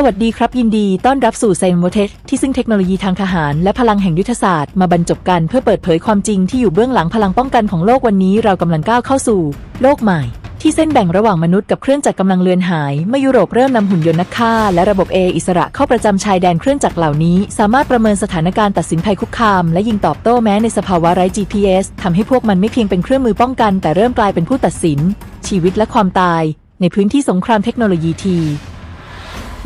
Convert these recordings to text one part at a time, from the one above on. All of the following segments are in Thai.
สวัสดีครับยินดีต้อนรับสู่ไซโมเทคที่ซึ่งเทคโนโลยีทางทหารและพลังแห่งยุทธศาสตร์มาบรรจบกันเพื่อเปิดเผยความจริงที่อยู่เบื้องหลังพลังป้องกันของโลกวันนี้เรากำลังก้าวเข้าสู่ โลกใหม่ ที่เส้นแบ่งระหว่างมนุษย์กับเครื่องจักรกำลังเลือนหาย เมื่อยุโรปเริ่มนำหุ่นยนต์นักฆ่า และระบบเออิสระเข้าประจำชายแดนเครื่องจักรเหล่านี้ สามารถประเมินสถานการณ์ตัดสินภัยคุกคาม และยิงตอบโต้แม้ในสภาวะไร้ GPS ทำให้พวกมันไม่เพียงเป็นเครื่องมือป้องกัน แต่เริ่มกลายเป็นผู้ตัดสิน ชีวิตและความตาย ในพื้นที่สงครามเทคโนโลยีที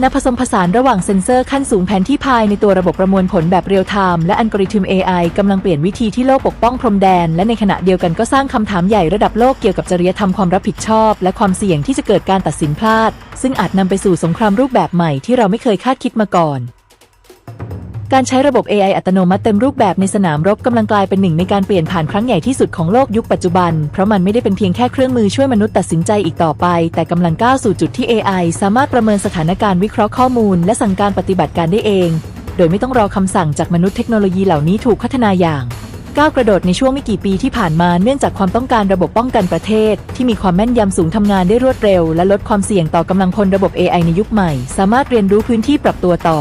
นผสมผสานระหว่างเซ็นเซอร์ขั้นสูงแผนที่ภายในตัวระบบประมวลผลแบบเรียลไทม์และอัลกอริทึม AI กำลังเปลี่ยนวิธีที่โลกปกป้องพรมแดน และในขณะเดียวกันก็สร้างคำถามใหญ่ระดับโลกเกี่ยวกับจริยธรรมความรับผิดชอบ และความเสี่ยงที่จะเกิดการตัดสินพลาด ซึ่งอาจนำไปสู่สงครามรูปแบบใหม่ที่เราไม่เคยคาดคิดมาก่อน การใช้ระบบ AI อัตโนมัติเต็มรูปแบบในสนามรบกำลังกลายเป็นหนึ่งในการเปลี่ยนผ่านครั้งใหญ่ที่สุดของโลกยุคปัจจุบัน เพราะมันไม่ได้เป็นเพียงแค่เครื่องมือช่วยมนุษย์ตัดสินใจอีกต่อไป แต่กำลังก้าวสู่จุดที่ AI สามารถประเมินสถานการณ์วิเคราะห์ข้อมูล และสั่งการปฏิบัติการได้เอง โดยไม่ต้องรอคำสั่งจากมนุษย์เทคโนโลยีเหล่านี้ถูกพัฒนาอย่างก้าวกระโดดในช่วงไม่กี่ปีที่ผ่านมาเนื่องจากความต้องการระบบป้องกันประเทศ ที่มีความแม่นยำสูงทำงานได้รวดเร็ว และลดความเสี่ยงต่อกำลังพลระบบ AI ในยุคใหม่ สามารถเรียนรู้พื้นที่ปรับตัวต่อ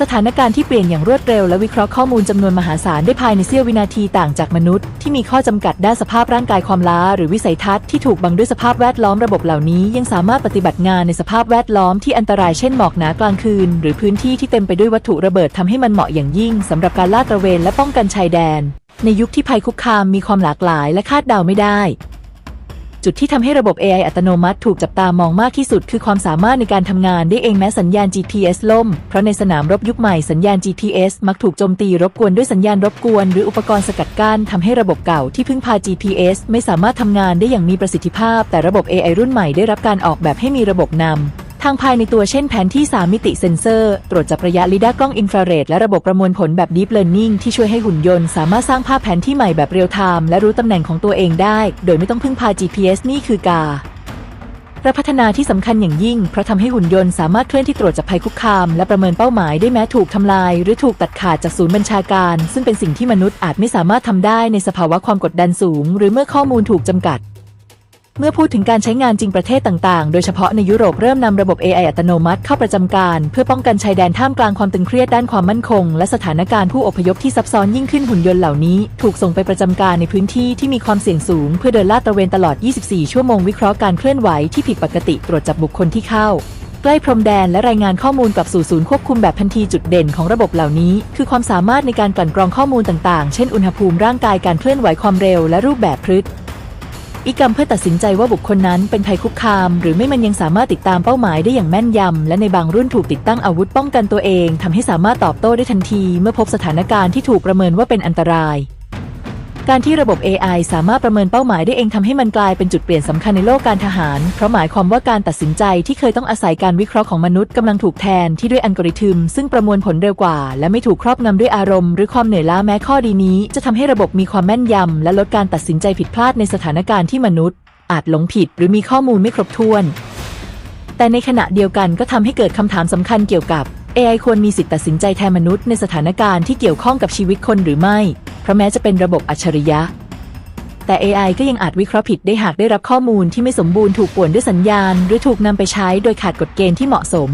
สถานการณ์ที่เปลี่ยนอย่างรวดเร็วและวิเคราะห์ข้อมูลจำนวนมหาศาลได้ภายในเสี้ยววินาทีต่างจากมนุษย์ที่มีข้อจำกัดด้านสภาพร่างกายความล้า หรือวิสัยทัศน์ที่ถูกบังด้วยสภาพแวดล้อมระบบเหล่านี้ ยังสามารถปฏิบัติงานในสภาพแวดล้อมที่อันตรายเช่นหมอกหนากลางคืน หรือพื้นที่ที่เต็มไปด้วยวัตถุระเบิดทำให้มันเหมาะอย่างยิ่งสำหรับการลาดตระเวนและป้องกันชายแดน ในยุคที่ภัยคุกคามมีความหลากหลายและคาดเดาไม่ได้ จุดที่ทำให้ระบบ AI อัตโนมัติถูกจับตามองมากที่สุด คือความสามารถในการทำงานได้เองแม้สัญญาณ GPS ล่ม เพราะในสนามรบยุคใหม่สัญญาณ GPS มักถูกโจมตีรบกวนด้วยสัญญาณรบกวน หรืออุปกรณ์สกัดกั้นทำให้ระบบเก่าที่พึ่งพา GPS ไม่สามารถทำงานได้อย่างมีประสิทธิภาพ แต่ระบบ AI รุ่นใหม่ได้รับการออกแบบให้มีระบบนำ ทางภายในตัวเช่นแผนที่ 3 มิติเซ็นเซอร์ ตรวจจับระยะลิดากล้องอินฟราเรดและระบบประมวลผลแบบ Deep Learning ที่ช่วยให้หุ่นยนต์สามารถสร้างภาพแผนที่ใหม่แบบเรียลไทม์และรู้ตำแหน่งของตัวเองได้ โดยไม่ต้องพึ่งพา GPS นี่คือกาและพัฒนาที่สำคัญอย่างยิ่ง เพราะทำให้หุ่นยนต์สามารถเคลื่อนที่ตรวจจับภัยคุกคาม และประเมินเป้าหมายได้แม้ถูกทำลาย หรือถูกตัดขาดจากศูนย์บัญชาการ ซึ่งเป็นสิ่งที่มนุษย์อาจไม่สามารถทำได้ในสภาวะความกดดันสูง หรือเมื่อข้อมูลถูกจำกัด เมื่อพูดถึงการใช้งานจริงประเทศต่างๆ โดยเฉพาะในยุโรปเริ่มนำระบบ AI อัตโนมัติเข้าประจำการ เพื่อป้องกันชายแดนท่ามกลางความตึงเครียดด้านความมั่นคง และสถานการณ์ผู้อพยพที่ซับซ้อนยิ่งขึ้นหุ่นยนต์เหล่านี้ ถูกส่งไปประจำการในพื้นที่ที่มีความเสี่ยงสูง เพื่อเดินลาดตระเวนตลอด 24 ชั่วโมงวิเคราะห์การเคลื่อนไหวที่ผิดปกติตรวจจับบุคคลที่เข้าใกล้พรมแดนและรายงานข้อมูลกลับสู่ศูนย์ควบคุมแบบทันทีจุดเด่นของระบบเหล่านี้ คือความสามารถในการกลั่นกรองข้อมูลต่างๆ เช่น อุณหภูมิร่างกายการเคลื่อนไหวความเร็วและรูปแบบพฤติ อีกรรมเพื่อตัดสินใจว่าบุคคลนั้นเป็นภัยคุกคาม หรือไม่มันยังสามารถติดตามเป้าหมายได้อย่างแม่นยำ และในบางรุ่นถูกติดตั้งอาวุธป้องกันตัวเองทำให้สามารถตอบโต้ได้ทันที เมื่อพบสถานการณ์ที่ถูกประเมินว่าเป็นอันตราย การที่ระบบ AI สามารถประเมินเป้าหมายได้เองทำให้มันกลายเป็นจุดเปลี่ยนสำคัญในโลกการทหาร เพราะหมายความว่าการตัดสินใจที่เคยต้องอาศัยการวิเคราะห์ของมนุษย์กำลังถูกแทนที่ด้วยอัลกอริทึม ซึ่งประมวลผลเร็วกว่า และไม่ถูกครอบงำด้วยอารมณ์ หรือความเหนื่อยล้าแม้ข้อดีนี้ จะทำให้ระบบมีความแม่นยำและลดการตัดสินใจผิดพลาดในสถานการณ์ที่มนุษย์ อาจหลงผิด หรือมีข้อมูลไม่ครบถ้วน แต่ในขณะเดียวกันก็ทำให้เกิดคำถามสำคัญเกี่ยวกับ AI ควรมีสิทธิตัดสินใจแทนมนุษย์ในสถานการณ์ที่เกี่ยวข้องกับชีวิตคนหรือไม่ เพราะแม้จะเป็นระบบอัจฉริยะ แต่ AI ก็ยังอาจวิเคราะห์ผิดได้หากได้รับข้อมูลที่ไม่สมบูรณ์ถูกป่วนด้วยสัญญาณ หรือถูกนำไปใช้โดยขาดกฎเกณฑ์ที่เหมาะสม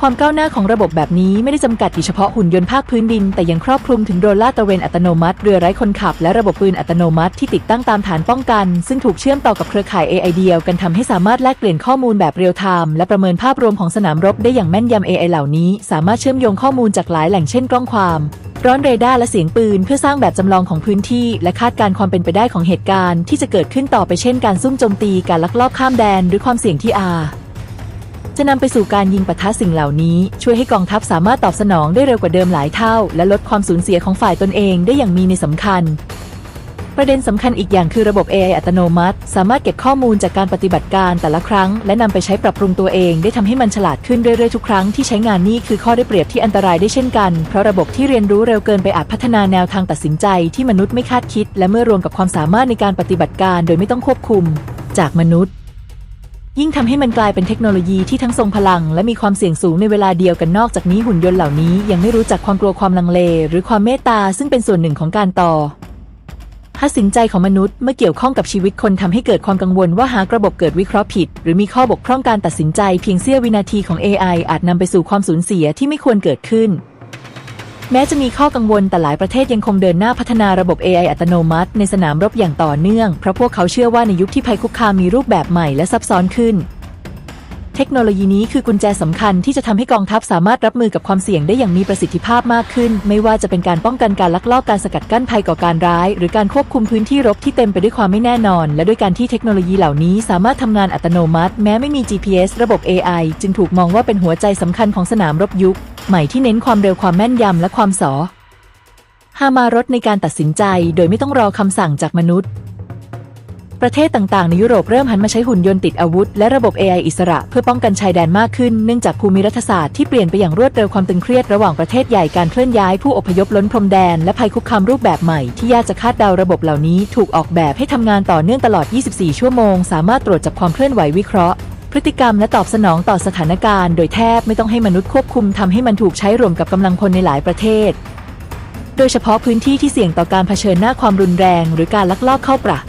ความก้าวหน้าของระบบแบบนี้ไม่ได้จำกัดอยู่เฉพาะหุ่นยนต์ภาคพื้นดิน แต่ยังครอบคลุมถึงโดรนลาดตระเวนอัตโนมัติ เรือไร้คนขับ และระบบปืนอัตโนมัติที่ติดตั้งตามฐานป้องกัน ซึ่งถูกเชื่อมต่อกับเครือข่าย AI เดียวกันทำให้สามารถแลกเปลี่ยนข้อมูลแบบเรียลไทม์และประเมินภาพรวมของสนามรบได้อย่างแม่นยำ AI เหล่านี้ สามารถเชื่อมโยงข้อมูลจากหลายแหล่งเช่นกล้องความร้อนเรดาร์และเสียงปืน เพื่อสร้างแบบจำลองของพื้นที่ และคาดการณ์ความเป็นไปได้ของเหตุการณ์ ที่จะเกิดขึ้นต่อไปเช่น การซุ่มโจมตีการลักลอบข้ามแดน หรือความเสี่ยงที่อา จะนำไปสู่การยิงปะทะสิ่งเหล่านี้ ช่วยให้กองทัพสามารถตอบสนองได้เร็วกว่าเดิมหลายเท่า และลดความสูญเสียของฝ่ายตนเองได้อย่างมีในสำคัญ ประเด็นสำคัญอีกอย่างคือระบบ AI อัตโนมัติ สามารถเก็บข้อมูลจากการปฏิบัติการแต่ละครั้ง และนำไปใช้ปรับปรุงตัวเอง ได้ทำให้มันฉลาดขึ้นเรื่อยๆทุกครั้งที่ใช้งานนี่คือข้อได้เปรียบที่อันตรายได้เช่นกัน เพราะระบบที่เรียนรู้เร็วเกินไปอาจพัฒนาแนวทางตัดสินใจ ที่มนุษย์ไม่คาดคิด และเมื่อรวมกับความสามารถในการปฏิบัติการ โดยไม่ต้องควบคุม จากมนุษย์ ยิ่งทำให้มันกลายเป็นเทคโนโลยีที่ทั้งทรงพลัง และมีความเสี่ยงสูงในเวลาเดียวกันนอกจากนี้หุ่นยนต์เหล่านี้ยังไม่รู้จักความกลัวความลังเล หรือความเมตตาซึ่งเป็นส่วนหนึ่งของการต่อหัสินใจของมนุษย์เมื่อเกี่ยวข้องกับชีวิตคนทำให้เกิดความกังวลว่าหากระบบเกิดวิเคราะห์ผิด หรือมีข้อบกพร่องการตัดสินใจเพียงเสี้ยววินาทีของ AI อาจนำไปสู่ความสูญเสียที่ไม่ควรเกิดขึ้น แม้จะมีข้อกังวลแต่หลายประเทศยังคงเดินหน้าพัฒนาระบบ AI อัตโนมัติ ในสนามรบอย่างต่อเนื่อง เพราะพวกเขาเชื่อว่าในยุคที่ภัยคุกคามมีรูปแบบใหม่และซับซ้อนขึ้น เทคโนโลยีนี้คือกุญแจสำคัญที่จะทำให้กองทัพสามารถรับมือกับความเสี่ยงได้อย่างมีประสิทธิภาพมากขึ้น ไม่ว่าจะเป็นการป้องกันการลักลอบการสกัดกั้นภัยก่อการร้าย หรือการควบคุมพื้นที่รบที่เต็มไปด้วยความไม่แน่นอน และด้วยการที่เทคโนโลยีเหล่านี้สามารถทำงานอัตโนมัติ แม้ไม่มี GPS ระบบ AI จึงถูกมองว่าเป็นหัวใจสำคัญของสนามรบยุค ใหม่ที่เน้นความเร็วความแม่นยำและความสอหามารถในการตัดสินใจ โดยไม่ต้องรอคำสั่งจากมนุษย์ ประเทศต่างๆ ในยุโรปเริ่มหันมาใช้หุ่นยนต์ติดอาวุธ และระบบ AI อิสระ เพื่อป้องกันชายแดนมากขึ้นเนื่องจากภูมิรัฐศาสตร์ที่เปลี่ยนไปอย่างรวดเร็วความตึงเครียดระหว่างประเทศใหญ่การเคลื่อนย้ายผู้อพยพล้นพรมแดน และภัยคุกคามรูปแบบใหม่ที่ยากจะคาดเดาระบบเหล่านี้ ถูกออกแบบให้ทำงานต่อเนื่องตลอด 24 ชั่วโมง สามารถตรวจจับความเคลื่อนไหววิเคราะห์พฤติกรรมและตอบสนองต่อสถานการณ์โดยแทบไม่ต้องให้มนุษย์ควบคุมทำให้มันถูกใช้รวมกับกำลังพลในหลายประเทศ โดยเฉพาะพื้นที่ที่เสี่ยงต่อการเผชิญหน้าความรุนแรง หรือการลักลอบเข้าประ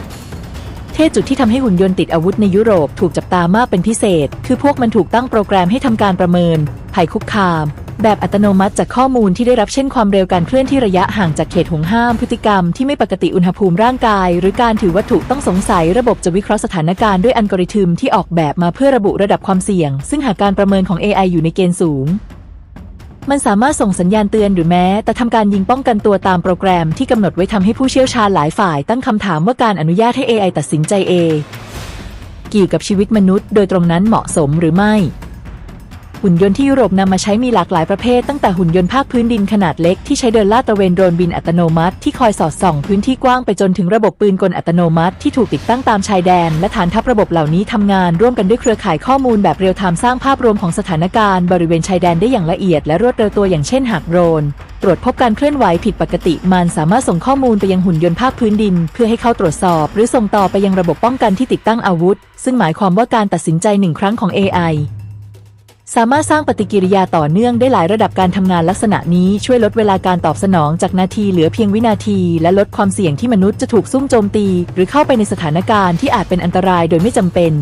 เทศจุดที่ทำให้หุ่นยนต์ติดอาวุธในยุโรปถูกจับตามากเป็นพิเศษ คือพวกมันถูกตั้งโปรแกรมให้ทำการประเมินภัยคุกคาม แบบอัตโนมัติจากข้อมูลที่ได้รับเช่นความเร็วการเคลื่อนที่ระยะห่างจากเขตห่วงห้าม พฤติกรรมที่ไม่ปกติอุณหภูมิร่างกาย หรือการถือวัตถุต้องสงสัยระบบจะวิเคราะห์สถานการณ์ด้วยอัลกอริทึมที่ออกแบบมาเพื่อระบุระดับความเสี่ยง ซึ่งหากการประเมินของ AI อยู่ในเกณฑ์สูง มันสามารถส่งสัญญาณเตือนหรือแม้ แต่ทำการยิงป้องกันตัวตามโปรแกรมที่กำหนดไว้ทำให้ผู้เชี่ยวชาญหลายฝ่ายตั้งคำถามว่าการอนุญาตให้ AI ตัดสินใจเองเกี่ยวกับชีวิตมนุษย์ โดยตรงนั้นเหมาะสมหรือไม่ หุ่นยนต์ที่ยุโรปนำมาใช้มีหลากหลายประเภทตั้งแต่หุ่นยนต์ภาคพื้นดินขนาดเล็กที่ใช้เดินลาดตระเวนโดรนบินอัตโนมัติที่คอยสอดส่องพื้นที่กว้างไปจนถึงระบบปืนกลอัตโนมัติที่ถูกติดตั้งตามชายแดน และฐานทัพระบบเหล่านี้ทำงานร่วมกันด้วยเครือข่ายข้อมูลแบบเรียลไทม์สร้างภาพรวมของสถานการณ์บริเวณชายแดนได้อย่างละเอียดและรวดเร็วตัวอย่างเช่นหากโดรนตรวจพบการเคลื่อนไหวผิดปกติ มันสามารถส่งข้อมูลไปยังหุ่นยนต์ภาคพื้นดิน เพื่อให้เข้าตรวจสอบ หรือส่งต่อไปยังระบบป้องกันที่ติดตั้งอาวุธ ซึ่งหมายความว่าการตัดสินใจหนึ่งครั้งของ AI สามารถสร้างปฏิกิริยาต่อเนื่องได้หลายระดับการทำงานลักษณะนี้ช่วยลดเวลาการตอบสนองจากนาทีเหลือเพียงวินาที และลดความเสี่ยงที่มนุษย์จะถูกซุ่มโจมตี หรือเข้าไปในสถานการณ์ที่อาจเป็นอันตรายโดยไม่จำเป็น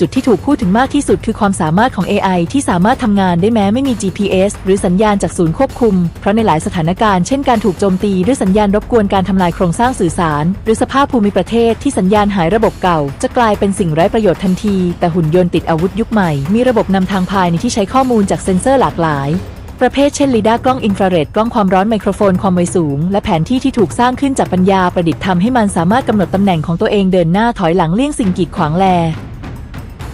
จุดที่ถูกพูดถึงมากที่สุดคือความสามารถของ AI ที่สามารถทำงานได้แม้ไม่มี GPS หรือสัญญาณจากศูนย์ควบคุม เพราะในหลายสถานการณ์เช่นการถูกโจมตีด้วยสัญญาณรบกวนการทำลายโครงสร้างสื่อสาร หรือสภาพภูมิประเทศที่สัญญาณหายระบบเก่า จะกลายเป็นสิ่งไร้ประโยชน์ทันที แต่หุ่นยนต์ติดอาวุธยุคใหม่ มีระบบนำทางภายในที่ใช้ข้อมูลจากเซ็นเซอร์หลากหลายประเภทเช่นลีดากล้องอินฟราเรดกล้องความร้อนไมโครโฟนความไวสูง และแผนที่ที่ถูกสร้างขึ้นจากปัญญาประดิษฐ์ทำให้มันสามารถกำหนดตำแหน่งของตัวเองเดินหน้าถอยหลังเลี่ยงสิ่งกีดขวางแล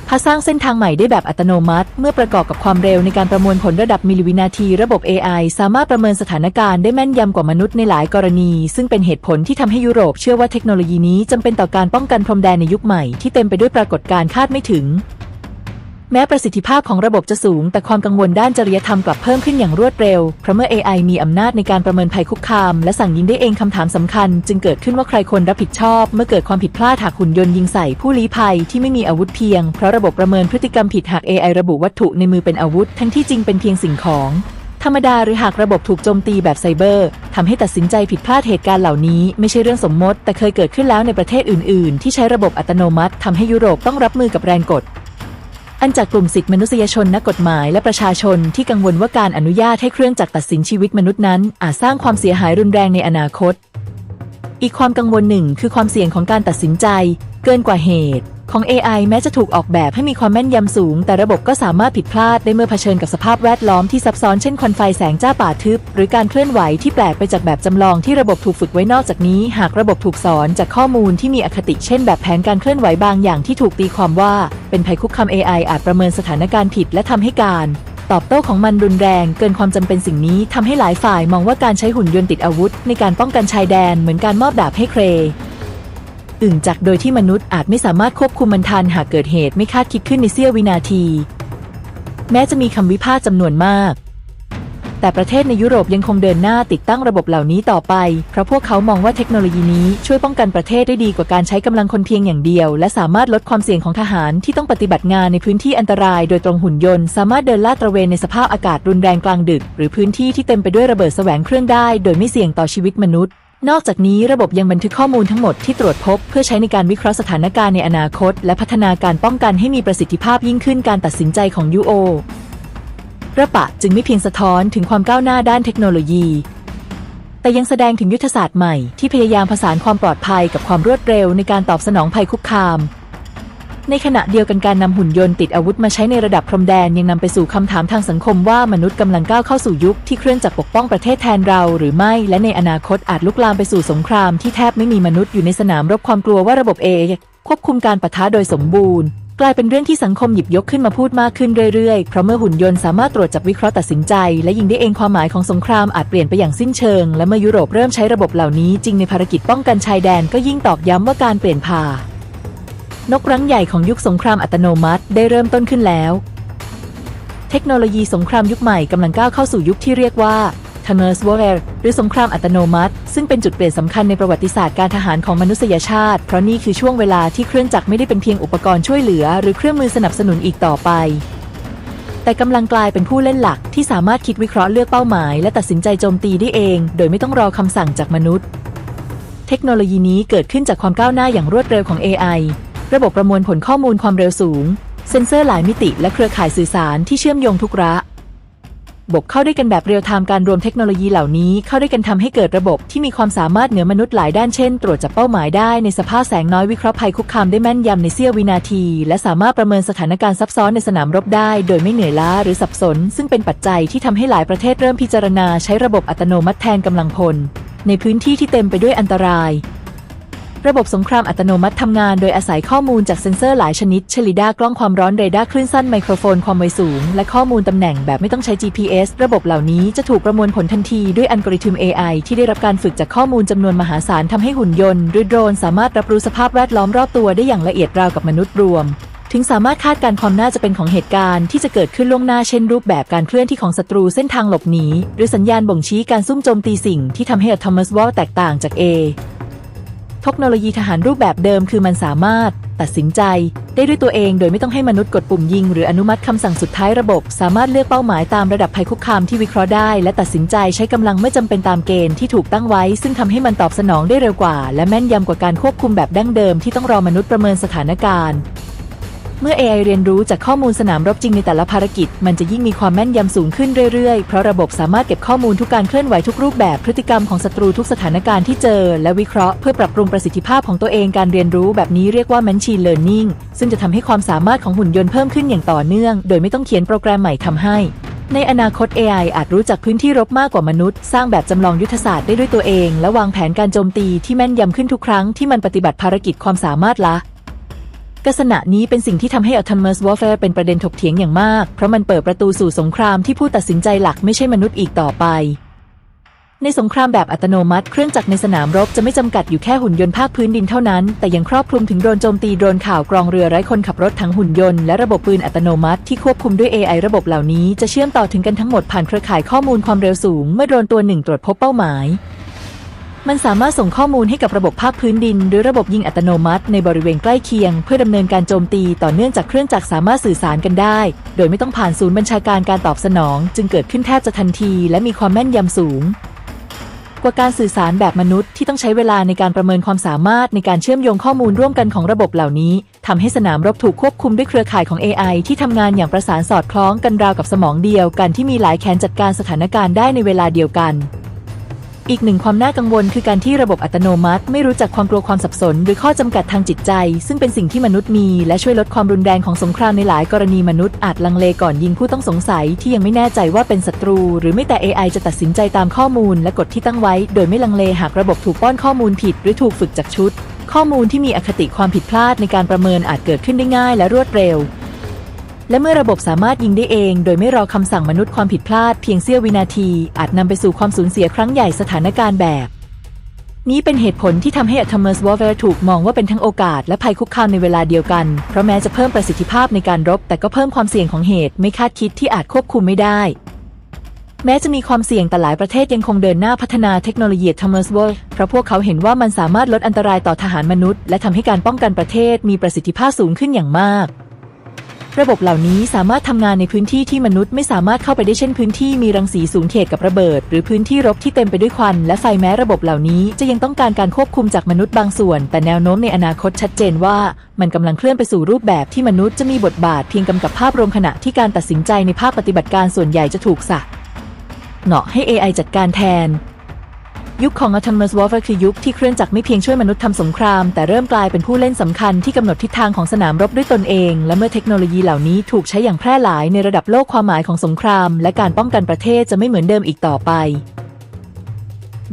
พาสร้างเส้นทางใหม่ได้แบบอัตโนมัติ เมื่อประกอบกับความเร็วในการประมวลผลระดับมิลลิวินาที ระบบ AI สามารถประเมินสถานการณ์ได้แม่นยำกว่ามนุษย์ในหลายกรณี ซึ่งเป็นเหตุผลที่ทำให้ยุโรปเชื่อว่าเทคโนโลยีนี้จำเป็นต่อการป้องกันพรมแดนในยุคใหม่ที่เต็มไปด้วยปรากฏการณ์คาดไม่ถึง แม้ประสิทธิภาพของระบบจะสูง แต่ความกังวลด้านจริยธรรมกลับเพิ่มขึ้นอย่างรวดเร็ว เพราะเมื่อ AI มีอำนาจในการประเมินภัยคุกคาม และสั่งยิงได้เองคำถามสำคัญ จึงเกิดขึ้นว่าใครควรรับผิดชอบ เมื่อเกิดความผิดพลาดหากหุ่นยนต์ยิงใส่ผู้ลี้ภัยที่ไม่มีอาวุธเพียง เพราะระบบประเมินพฤติกรรมผิดหาก AI ระบุวัตถุในมือเป็นอาวุธ ทั้งที่จริงเป็นเพียงสิ่งของธรรมดาหรือหากระบบถูกโจมตีแบบไซเบอร์ทำให้ตัดสินใจผิดพลาดเหตุการณ์เหล่านี้ ไม่ใช่เรื่องสมมติ แต่เคยเกิดขึ้นแล้วในประเทศอื่น ๆ ที่ใช้ระบบอัตโนมัติทำให้ยุโรปต้องรับมือกับแรงกด อันจากกลุ่มสิทธิมนุษยชนนักกฎหมายและประชาชนที่กังวลว่าการอนุญาตให้เครื่องจักรตัดสินชีวิตมนุษย์นั้น อาจสร้างความเสียหายรุนแรงในอนาคต อีกความกังวลหนึ่งคือความเสี่ยงของการตัดสินใจ เกินกว่าเหตุ ของ AI แม้จะถูกออกแบบให้มีความแม่นยำสูง แต่ระบบก็สามารถผิดพลาดได้เมื่อเผชิญกับสภาพแวดล้อมที่ซับซ้อนเช่นควันไฟแสงจ้าป่าทึบ หรือการเคลื่อนไหวที่แปลกไปจากแบบจำลองที่ระบบถูกฝึกไว้นอกจากนี้ หากระบบถูกสอนจากข้อมูลที่มีอคติเช่นแบบแผนการเคลื่อนไหวบางอย่างที่ถูกตีความว่า เป็นภัยคุกคาม AI อาจประเมินสถานการณ์ผิดและทำให้การตอบโต้ของมันรุนแรงเกินความจำเป็นสิ่งนี้ทำให้หลายฝ่ายมองว่าการใช้หุ่นยนต์ติดอาวุธ ในการป้องกันชายแดนเหมือนการมอบดาบให้เคร อึ่งจากโดยที่มนุษย์อาจไม่สามารถควบคุมมันทันหากเกิดเหตุไม่คาดคิดขึ้นในเสี้ยววินาที แม้จะมีคำวิพากษ์จำนวนมาก แต่ประเทศในยุโรปยังคงเดินหน้าติดตั้งระบบเหล่านี้ต่อไป เพราะพวกเขามองว่าเทคโนโลยีนี้ช่วยป้องกันประเทศได้ดีกว่าการใช้กำลังคนเพียงอย่างเดียว และสามารถลดความเสี่ยงของทหารที่ต้องปฏิบัติงานในพื้นที่อันตราย โดยตรงหุ่นยนต์สามารถเดินลาดตระเวนในสภาพอากาศรุนแรงกลางดึก หรือพื้นที่ที่เต็มไปด้วยระเบิดแสวงเครื่องได้ โดยไม่เสี่ยงต่อชีวิตมนุษย์ นอกจากนี้ระบบยังบันทึกข้อมูลทั้งหมดที่ตรวจพบ เพื่อใช้ในการวิเคราะห์สถานการณ์ในอนาคต และพัฒนาการป้องกันให้มีประสิทธิภาพยิ่งขึ้นการตัดสินใจของ UO ระปะจึงไม่เพียงสะท้อนถึงความก้าวหน้าด้านเทคโนโลยี แต่ยังแสดงถึงยุทธศาสตร์ใหม่ที่พยายามผสานความปลอดภัยกับความรวดเร็วในการตอบสนองภัยคุกคาม ในขณะเดียวกันการนำหุ่นยนต์ติดอาวุธมาใช้ในระดับพรมแดนยังนำไปสู่คำถามทางสังคมว่ามนุษย์กำลังก้าวเข้าสู่ยุคที่เครื่องจักรปกป้องประเทศแทนเราหรือไม่ และในอนาคตอาจลุกลามไปสู่สงครามที่แทบไม่มีมนุษย์อยู่ในสนามรบความกลัวว่าระบบเอควบคุมการปะทะโดยสมบูรณ์ กลายเป็นเรื่องที่สังคมหยิบยกขึ้นมาพูดมากขึ้นเรื่อยๆ เพราะเมื่อหุ่นยนต์สามารถตรวจจับวิเคราะห์ตัดสินใจ และยิงได้เองความหมายของสงครามอาจเปลี่ยนไปอย่างสิ้นเชิง และเมื่อยุโรปเริ่มใช้ระบบเหล่านี้จริงในภารกิจป้องกันชายแดนก็ยิ่งตอกย้ำว่าการเปลี่ยนผ่า นกรั้งใหญ่ของยุคสงครามอัตโนมัติได้เริ่มต้นขึ้นแล้ว เทคโนโลยีสงครามยุคใหม่กำลังก้าวเข้าสู่ยุคที่เรียกว่า t a m e r s Warfare หรือสงครามอัตโนมัติ ซึ่งเป็นจุดเปลี่ยนสำคัญในประวัติศาสตร์การทหารของมนุษยชาติ เพราะนี่คือช่วงเวลาที่เครื่องจักรไม่ได้เป็นเพียงอุปกรณ์ช่วยเหลือ หรือเครื่องมือสนับสนุนอีกต่อไป แต่กำลังกลายเป็นผู้เล่นหลักที่สามารถคิดวิเคราะห์เลือกเป้าหมาย และตัดสินใจโจมตีได้เอง โดยไม่ต้องรอคำสั่งจากมนุษย์ เทคโนโลยีนี้เกิดขึ้นจากความก้าวหน้าอย่างรวดเร็วของ AI ระบบประมวลผลข้อมูลความเร็วสูง เซ็นเซอร์หลายมิติและเครือข่ายสื่อสารที่เชื่อมโยงทุกระบบเข้าด้วยกันแบบเรียลไทม์การรวมเทคโนโลยีเหล่านี้เข้าด้วยกันทำให้เกิดระบบที่มีความสามารถเหนือมนุษย์หลายด้านเช่น ตรวจจับเป้าหมายได้ในสภาพแสงน้อยวิเคราะห์ภัยคุกคามได้แม่นยำในเสี้ยววินาที และสามารถประเมินสถานการณ์ซับซ้อนในสนามรบได้ โดยไม่เหนื่อยล้าหรือสับสน ซึ่งเป็นปัจจัยที่ทำให้หลายประเทศเริ่มพิจารณาใช้ระบบอัตโนมัติแทนกำลังพล ในพื้นที่ที่เต็มไปด้วยอันตราย ระบบสงครามอัตโนมัติทำงานโดยอาศัยข้อมูลจากเซ็นเซอร์หลายชนิด เชลิดากล้องความร้อนเรดาร์คลื่นสั้นไมโครโฟนความไวสูง และข้อมูลตำแหน่งแบบไม่ต้องใช้ GPS ระบบเหล่านี้จะถูกประมวลผลทันทีด้วยอัลกอริทึม AI ที่ได้รับการฝึกจากข้อมูลจำนวนมหาศาลทำให้หุ่นยนต์หรือโดรนสามารถรับรู้สภาพแวดล้อมรอบตัวได้อย่างละเอียดราวกับมนุษย์รวมถึงสามารถคาดการณ์ความน่าจะเป็นของเหตุการณ์ที่จะเกิดขึ้นล่วงหน้าเช่นรูปแบบการเคลื่อนที่ของศัตรูเส้นทางหลบหนีหรือสัญญาณบ่งชี้การซุ่มโจมตีสิ่งที่ทำให้ Autonomous War แตกต่างจาก A ทคโนโลยีทหารรูปแบบเดิมคือมันสามารถตัดสินใจ ได้ด้วยตัวเองโดยไม่ต้องให้มนุษย์กดปุ่มยิง หรืออนุมัติคำสั่งสุดท้ายระบบ สามารถเลือกเป้าหมายตามระดับภัยคุกคามที่วิเคราะห์ได้ และตัดสินใจใช้กำลังไม่จำเป็นตามเกณฑ์ที่ถูกตั้งไว้ ซึ่งทำให้มันตอบสนองได้เร็วกว่า และแม่นยำกว่าการควบคุมแบบดั้งเดิมที่ต้องรอมนุษย์ประเมินสถานการณ์ เมื่อ AI เรียนรู้จากข้อมูลสนามรบจริงในแต่ละภารกิจ มันจะยิ่งมีความแม่นยำสูงขึ้นเรื่อยๆ เพราะระบบสามารถเก็บข้อมูลทุกการเคลื่อนไหวทุกรูปแบบพฤติกรรมของศัตรูทุกสถานการณ์ที่เจอ และวิเคราะห์เพื่อปรับปรุงประสิทธิภาพของตัวเองการเรียนรู้แบบนี้เรียกว่า Machine Learning ซึ่งจะทำให้ความสามารถของหุ่นยนต์เพิ่มขึ้นอย่างต่อเนื่อง โดยไม่ต้องเขียนโปรแกรมใหม่ทำให้ ในอนาคต AI อาจรู้จักพื้นที่รบมากกว่ามนุษย์ สร้างแบบจำลองยุทธศาสตร์ได้ด้วยตัวเอง และวางแผนการโจมตีที่แม่นยำขึ้นทุกครั้งที่มันปฏิบัติภารกิจความสามารถละ กษณะนี้เป็นสิ่งที่ทำให้ Autonomous Warfare เป็นประเด็นถกเถียงอย่างมาก เพราะมันเปิดประตูสู่สงครามที่ผู้ตัดสินใจหลักไม่ใช่มนุษย์อีกต่อไป ในสงครามแบบอัตโนมัติ เครื่องจักรในสนามรบจะไม่จำกัดอยู่แค่หุ่นยนต์ภาคพื้นดินเท่านั้น แต่ยังครอบคลุมถึงโดรนโจมตีโดรนข่าวกรองเรือไร้คนขับรถทั้งหุ่นยนต์และระบบปืนอัตโนมัติที่ควบคุมด้วย AI ระบบเหล่านี้จะเชื่อมต่อถึงกันทั้งหมดผ่านเครือข่ายข้อมูลความเร็วสูง เมื่อโดรนตัวหนึ่งตรวจพบเป้าหมาย มันสามารถส่งข้อมูลให้กับระบบภาคพื้นดิน หรือระบบยิงอัตโนมัติ ในบริเวณใกล้เคียง เพื่อดำเนินการโจมตีต่อเนื่องจากเครื่องจักรสามารถสื่อสารกันได้ โดยไม่ต้องผ่านศูนย์บัญชาการการตอบสนอง จึงเกิดขึ้นแทบจะทันที และมีความแม่นยำสูง กว่าการสื่อสารแบบมนุษย์ที่ต้องใช้เวลาในการประเมินความสามารถในการเชื่อมโยงข้อมูลร่วมกันของระบบเหล่านี้ทำให้สนามรบถูกควบคุมด้วยเครือข่ายของ AI ที่ทำงานอย่างประสานสอดคล้องกันราวกับสมองเดียวกันที่มีหลายแขนจัดการสถานการณ์ได้ในเวลาเดียวกัน อีกหนึ่งความน่ากังวลคือการที่ระบบอัตโนมัติ ไม่รู้จักความกลัวความสับสน หรือข้อจำกัดทางจิตใจ ซึ่งเป็นสิ่งที่มนุษย์มี และช่วยลดความรุนแรงของสงครามในหลายกรณีมนุษย์อาจลังเลก่อนยิงผู้ต้องสงสัยที่ยังไม่แน่ใจว่าเป็นศัตรู หรือไม่แต่ AI จะตัดสินใจตามข้อมูลและกฎที่ตั้งไว้ โดยไม่ลังเลหากระบบถูกป้อนข้อมูลผิด หรือถูกฝึกจากชุด ข้อมูลที่มีอคติความผิดพลาดในการประเมินอาจเกิดขึ้นได้ง่าย และรวดเร็ว และเมื่อระบบสามารถยิงได้เอง โดยไม่รอคำสั่งมนุษย์ความผิดพลาดเพียงเสี้ยววินาที อาจนำไปสู่ความสูญเสียครั้งใหญ่สถานการณ์แบบ นี้เป็นเหตุผลที่ทำให้ Autonomous Warfare ถูกมองว่าเป็นทั้งโอกาสและภัยคุกคามในเวลาเดียวกัน เพราะแม้จะเพิ่มประสิทธิภาพในการรบ แต่ก็เพิ่มความเสี่ยงของเหตุไม่คาดคิดที่อาจควบคุมไม่ได้แม้จะมีความเสี่ยงแต่หลายประเทศยังคงเดินหน้าพัฒนาเทคโนโลยี Autonomous War เพราะพวกเขาเห็นว่ามันสามารถลดอันตรายต่อทหารมนุษย์ และทำให้การป้องกันประเทศมีประสิทธิภาพสูงขึ้นอย่างมาก ระบบเหล่านี้สามารถทำงานในพื้นที่ที่มนุษย์ไม่สามารถเข้าไปได้เช่นพื้นที่มีรังสีสูงเขตกับระเบิด หรือพื้นที่รบที่เต็มไปด้วยควันและไฟแม้ระบบเหล่านี้จะยังต้องการการควบคุมจากมนุษย์บางส่วน แต่แนวโน้มในอนาคตชัดเจนว่ามันกำลังเคลื่อนไปสู่รูปแบบที่มนุษย์จะมีบทบาทเพียงกำกับภาพรวมขณะที่การตัดสินใจในภาคปฏิบัติการส่วนใหญ่จะถูกสั่งเหนาะให้ AI จัดการแทน ยุคของ Autonomous Warfare คือยุคที่เครื่องจักรไม่เพียงช่วยมนุษย์ทำสงคราม แต่เริ่มกลายเป็นผู้เล่นสำคัญที่กำหนดทิศทางของสนามรบด้วยตนเอง และเมื่อเทคโนโลยีเหล่านี้ถูกใช้อย่างแพร่หลายในระดับโลกความหมายของสงคราม และการป้องกันประเทศจะไม่เหมือนเดิมอีกต่อไป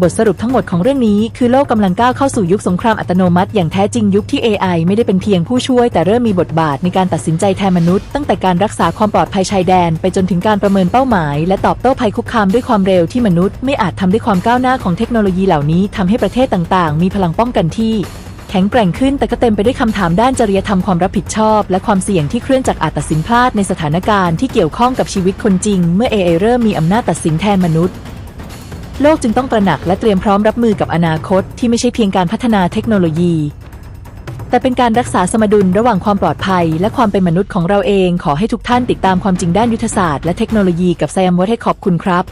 บทสรุปทั้งหมดของเรื่องนี้คือโลกกำลังก้าวเข้าสู่ยุคสงครามอัตโนมัติอย่างแท้จริงยุคที่ AI ไม่ได้เป็นเพียงผู้ช่วย แต่เริ่มมีบทบาทในการตัดสินใจแทนมนุษย์ ตั้งแต่การรักษาความปลอดภัยชายแดน ไปจนถึงการประเมินเป้าหมาย และตอบโต้ภัยคุกคามด้วยความเร็วที่มนุษย์ไม่อาจทำด้วยความก้าวหน้าของเทคโนโลยีเหล่านี้ทำให้ประเทศต่างๆ มีพลังป้องกันที่แข็งแกร่งขึ้นแต่ก็เต็มไปด้วยคำถามด้านจริยธรรมความรับผิดชอบ และความเสี่ยงที่เคลื่อนจากอาจตัดสินพลาดในสถานการณ์ที่เกี่ยวข้องกับชีวิตคนจริง เมื่อ AI เริ่มมีอำนาจตัดสินแทนมนุษย์ โลกจึงต้องตระหนักและเตรียมพร้อมรับมือกับอนาคตที่ไม่ใช่เพียงการพัฒนาเทคโนโลยี แต่เป็นการรักษาสมดุลระหว่างความปลอดภัย และความเป็นมนุษย์ของเราเอง ขอให้ทุกท่านติดตามความจริงด้านยุทธศาสตร์และเทคโนโลยีกับไซมวัฒขอบคุณครับ